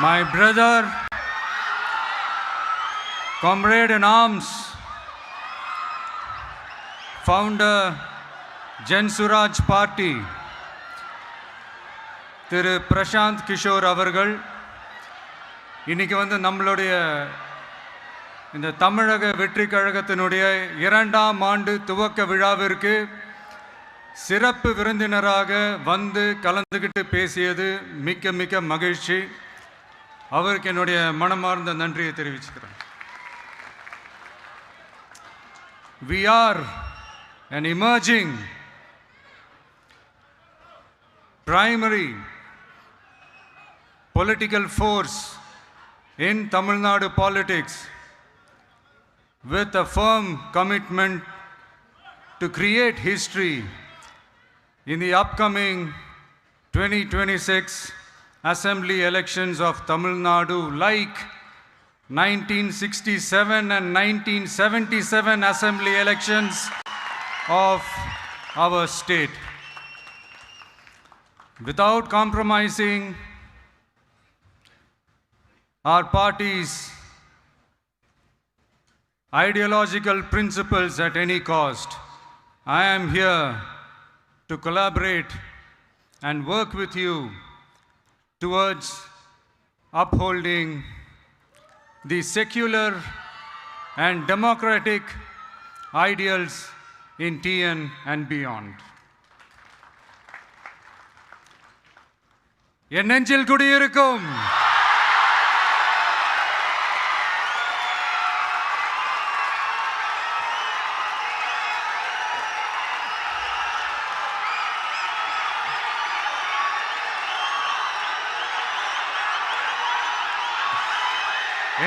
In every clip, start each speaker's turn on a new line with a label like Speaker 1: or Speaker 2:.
Speaker 1: my brother, comrade in arms, founder, Jan Suraj Party, திரு பிரசாந்த் கிஷோர் அவர்கள் இன்றைக்கி வந்து நம்மளுடைய இந்த தமிழக வெற்றி கழகத்தினுடைய இரண்டாம் ஆண்டு துவக்க விழாவிற்கு சிறப்பு விருந்தினராக வந்து கலந்துக்கிட்டு பேசியது மிக்க மிக்க மகிழ்ச்சி. அவருக்கு என்னுடைய மனமார்ந்த நன்றியை தெரிவிச்சுக்கிறேன் We are an emerging primary political force in Tamil Nadu politics with a firm commitment to create history in the upcoming 2026 assembly elections of Tamil Nadu like 1967 and 1977 assembly elections of our state. Without compromising our party's ideological principles at any cost, I am here to collaborate and work with you towards upholding the secular and democratic ideals in TN and beyond. என் நெஞ்சில் குடியிருக்கும்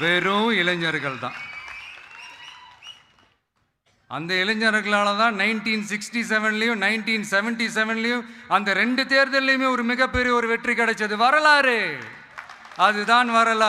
Speaker 1: வெறும் இளைஞர்கள் தான் அந்த இளைஞர்களால தான் nineteen sixty செவன்லையும் நைன்டீன் செவன்டி செவன்லையும் அந்த ரெண்டு தேர்தல்லையுமே ஒரு மிகப்பெரிய ஒரு வெற்றி கிடைச்சது வரலாறு. அதுதான் வரலாறு.